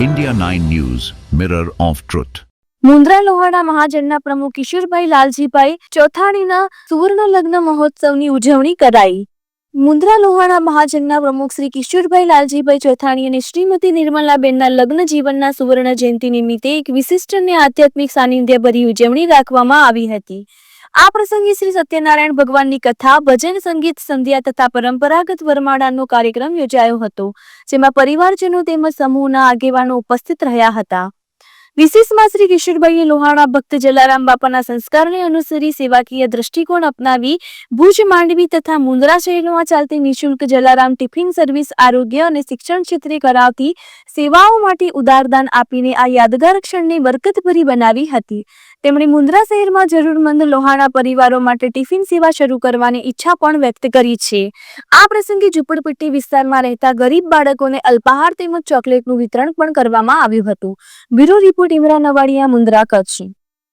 India 9 News, Mirror of Truth. Mundra Lohana મહાજનના પ્રમુખ કિશોરભાઈ લાલજીભાઈ ચોથાણીના સુવર્ણ લગ્ન મહોત્સવની ઉજવણી કરાઈ મુન્દ્રા લોહાણા મહાજનના પ્રમુખ શ્રી કિશોરભાઈ લાલજીભાઈ ચોથાણી અને શ્રીમતી નિર્મલાબેનના લગ્ન જીવનના સુવર્ણ જયંતિ નિમિત્તે એક વિશિષ્ટ અને આધ્યાત્મિક સાનિધ્યભરી ઉજવણી રાખવામાં આવી હતી આ પ્રસંગે શ્રી સત્યનારાયણ ભગવાનની કથા, ભજન, સંગીત, સંધ્યા તથા પરંપરાગત વરમાડાનો કાર્યક્રમ યોજાયો હતો, જેમાં પરિવારજનો તેમજ સમૂહના આગેવાનો ઉપસ્થિત રહ્યા હતા. વિશેષમાં શ્રી કિશોરભાઈએ લોહાણા ભક્ત જલારામ બાપાના સંસ્કારને અનુસરી સેવાકીય દ્રષ્ટિકોણ અપનાવી ભુજ માંડવી તથા મુન્દ્રા શહેરમાં ચાલતી નિઃશુલ્ક જલારામ ટિફિન સર્વિસ આરોગ્ય અને શિક્ષણ ક્ષેત્રે કરાવતી સેવાઓ માટે ઉદારદાન આપીને આ યાદગાર ક્ષણને બરકતભરી બનાવી હતી. તેમણે મુન્દ્રા શહેરમાં જરૂરમંદ લોહાણા પરિવારો માટે ટિફિન સેવા શરૂ કરવાની ઈચ્છા પણ વ્યક્ત કરી છે. આ પ્રસંગે ઝુંપડપટ્ટી વિસ્તારમાં રહેતા ગરીબ બાળકોને અલ્પાહાર તેમજ ચોકલેટનું વિતરણ પણ કરવામાં આવ્યું હતું. Bureau report Imran Navadiya Mundra Kutch